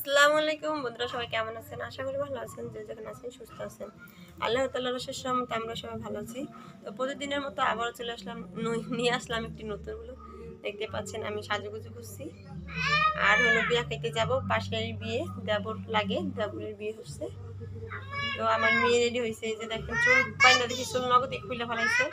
আসসালামু আলাইকুম। বন্ধুরা সবাই কেমন আছেন? আশা করি ভালো আছেন, যে যেখানে আছেন সুস্থ আছেন। আল্লাহ তাল্লাহ রসের সহমতে আমরা সবাই ভালো আছি। তো প্রতিদিনের মতো আবারও চলে আসলাম নিয়ে আসলাম একটি নতুন হলো দেখতে পাচ্ছেন আমি সাজুগুজু করছি। আর হলো বিয়া খাইতে যাব, পাশের বিয়ে, দেবর লাগে, দেবরের বিয়ে হচ্ছে। তো আমার মেয়ে রেডি হয়েছে যে দেখেন চুল পাইনা দেখি চুল নগদে খুলে ফেলাইছে।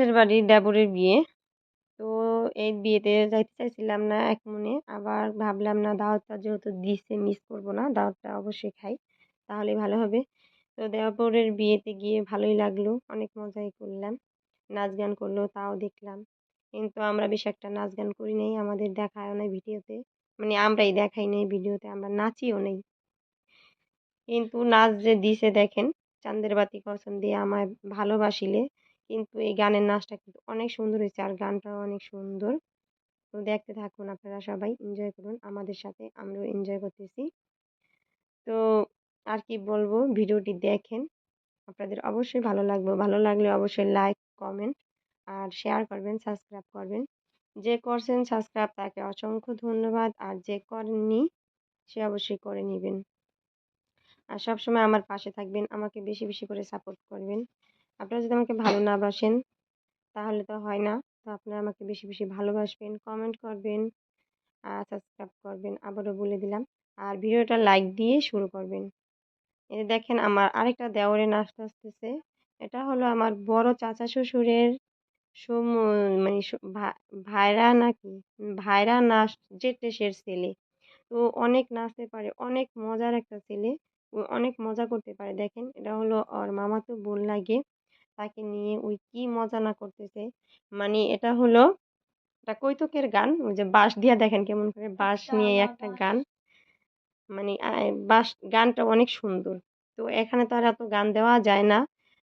পাশের বাড়ির দেবরের বিয়ে। তো এই বিয়েতে যাইতে চাইছিলাম না এক মনে। আবার ভাবলাম, না, দাওয়াতটা যেহেতু দিছে মিস করব না, দাওয়াতটা অবশ্যই খাই, তাহলে ভালো হবে। তো দেবরের বিয়েতে গিয়ে ভালোই লাগল, অনেক মজাই করলাম, নাচ গান করল, তাও দেখলাম। কিন্তু আমরা বেশ একটা নাচ গান করি নাই, আমাদের দেখায় নাই ভিডিওতে। মানে আমরাই দেখাই নাই ভিডিওতে, আমরা নাচিও নেই। কিন্তু নাচ যে দিছে, দেখেন, চাঁদের বাতি কসম দিয়ে আমায় ভালোবাসিলে। কিন্তু এই গানের নাচটা কিন্তু অনেক সুন্দর হয়েছে আর গানটাও অনেক সুন্দর। তো দেখতে থাকুন আপনারা সবাই এনজয় করুন। আমাদের সাথে আমরাও এনজয় করতেছি। তো আর কি বলব, ভিডিওটি দেখেন। আপনাদের অবশ্যই ভালো লাগবে। ভালো লাগলে অবশ্যই লাইক কমেন্ট আর শেয়ার করবেন সাবস্ক্রাইব করবেন। যে করছেন সাবস্ক্রাইব তাকে অসংখ্য ধন্যবাদ আর যে করেননি সে অবশ্যই করে নেবেন। আর সবসময় আমার পাশে থাকবেন। আমাকে বেশি বেশি করে সাপোর্ট করবেন। আপনারা যদি আমাকে ভালো না বাসেন, তাহলে তো হয় না। তো আপনারা আমাকে বেশি বেশি ভালোবাসবেন কমেন্ট করবেন আর সাবস্ক্রাইব করবেন, আবারও বলে দিলাম। আর ভিডিওটা লাইক দিয়ে শুরু করবেন। এই দেখেন আমার আরেকটা দেওরে নাচতে আসতেছে। এটা হলো আমার বড় চাচা শ্বশুরের সম মানে ভাইরা নাকি, ভাইরা নাচ জেঠেশের ছেলে। তো অনেক নাচতে পারে, অনেক মজার একটা ছেলে। ও অনেক মজা করতে পারে। দেখেন, এটা হলো ওর মামাতো বোন লাগে। তাকে নিয়ে ওই কি মজা না করতেছে। মানে এটা হলো একটা কৈতকের গান ওই যে বাঁশ দিয়া দেখেন কেমন করে বাঁশ নিয়ে একটা গান। মানে বাঁশ গানটা অনেক সুন্দর। তো এখানে তো আর এত গান দেওয়া যায় না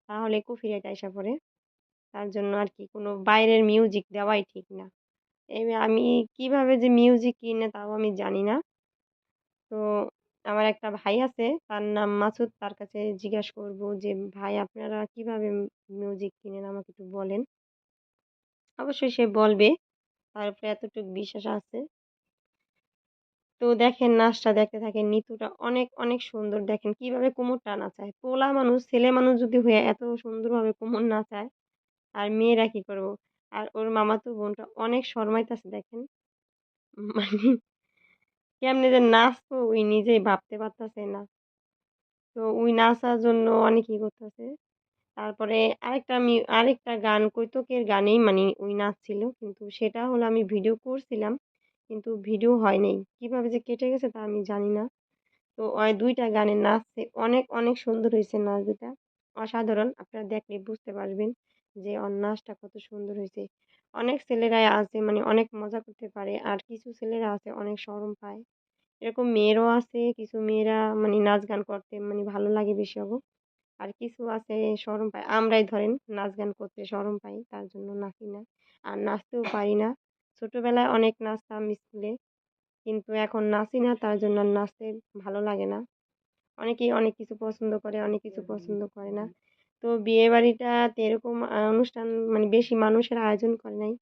তাহলে কপিরাইট আইসা পড়ে। তার জন্য আর কি কোনো বাইরের মিউজিক দেওয়াই ঠিক না। এই আমি কীভাবে যে মিউজিক কিনে তাও আমি জানি না। তো আমার একটা ভাই আছে, তার নাম মাসুদ। তার কাছে জিজ্ঞাসা করব যে, ভাই, আপনারা কীভাবে মিউজিক কিনেন? আমাকে একটু বলেন। অবশ্যই সে বলবে। তার উপরে এতটুকু বিশ্বাস আছে। তো দেখেন, নাচটা দেখতে থাকেন, নিতুটা অনেক অনেক সুন্দর। দেখেন কীভাবে কোমরটা নাচায়। পোলা মানুষ, ছেলে মানুষ যদি হয়ে এত সুন্দরভাবে কোমর নাচায়, আর মেয়েরা কি করব? আর ওর মামাতো বোনটা অনেক শর্মাইতেছে, দেখেন। মানে কেমনে যে নাচবো ওই নিজেই ভাবতে পারতেছে না। তো ওই নাচার জন্য অনেক ই করতেছে। তারপরে আরেকটা আমি, আরেকটা গান, কৈতকের গানেই মানে ওই নাচছিল। কিন্তু সেটা হলো আমি ভিডিও করছিলাম, কিন্তু ভিডিও হয় নাই। কীভাবে যে কেটে গেছে তা আমি জানি না। তো ওই দুইটা গানে নাচছে। অনেক অনেক সুন্দর হয়েছে নাচ দুটা অসাধারণ। আপনারা দেখলে বুঝতে পারবেন। যে ওর নাচটা কত সুন্দর হয়েছে অনেক ছেলেরাই আছে মানে অনেক মজা করতে পারে, আর কিছু ছেলেরা আছে, অনেক শরম পায়। এরকম মেয়েরও আছে, কিছু মেয়েরা মানে নাচ গান করতে মানে ভালো লাগে বেশি অব আর কিছু আছে, শরম পায়। আমরাই ধরেন নাচ গান করতে শরম পাই, তার জন্য নাচি না। আর নাচতেও পারি না। ছোটোবেলায় অনেক নাচতাম স্কুলে, কিন্তু এখন নাচি না, তার জন্য নাচতে ভালো লাগে না। অনেকেই অনেক কিছু পছন্দ করে, অনেক কিছু পছন্দ করে না। তো বিয়ে বাড়িটাতে এরকম অনুষ্ঠান মানে বেশি মানুষের আয়োজন করে নাই।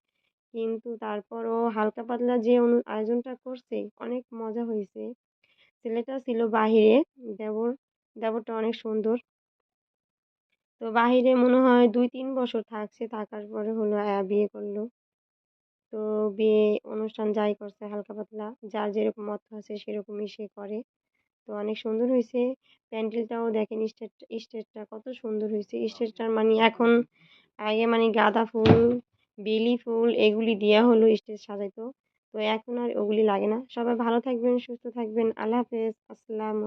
কিন্তু তারপরও হালকা পাতলা যে আয়োজনটা করছে, অনেক মজা হয়েছে। ছেলেটা ছিল বাহিরে, দেবর, দেবরটা অনেক সুন্দর। তো বাহিরে মনে হয় দুই তিন বছর থাকছে, থাকার পরে হলো বিয়ে করল। তো বিয়ে অনুষ্ঠান যাই করছে হালকা পাতলা, যার যেরকম মত আছে সেরকমই সে করে। তো অনেক সুন্দর হয়েছে প্যান্ডেলটাও দেখেন স্টেজ স্টেজটা কত সুন্দর হয়েছে স্টেজটার মানে এখন আগে মানে গাঁদা ফুল বেলি ফুল এগুলি দেওয়া হলো স্টেজ সাজাইতো। তো এখন আর ওগুলি লাগে না। সবাই ভালো থাকবেন সুস্থ থাকবেন। আল্লাহ হাফেজ। আসসালামু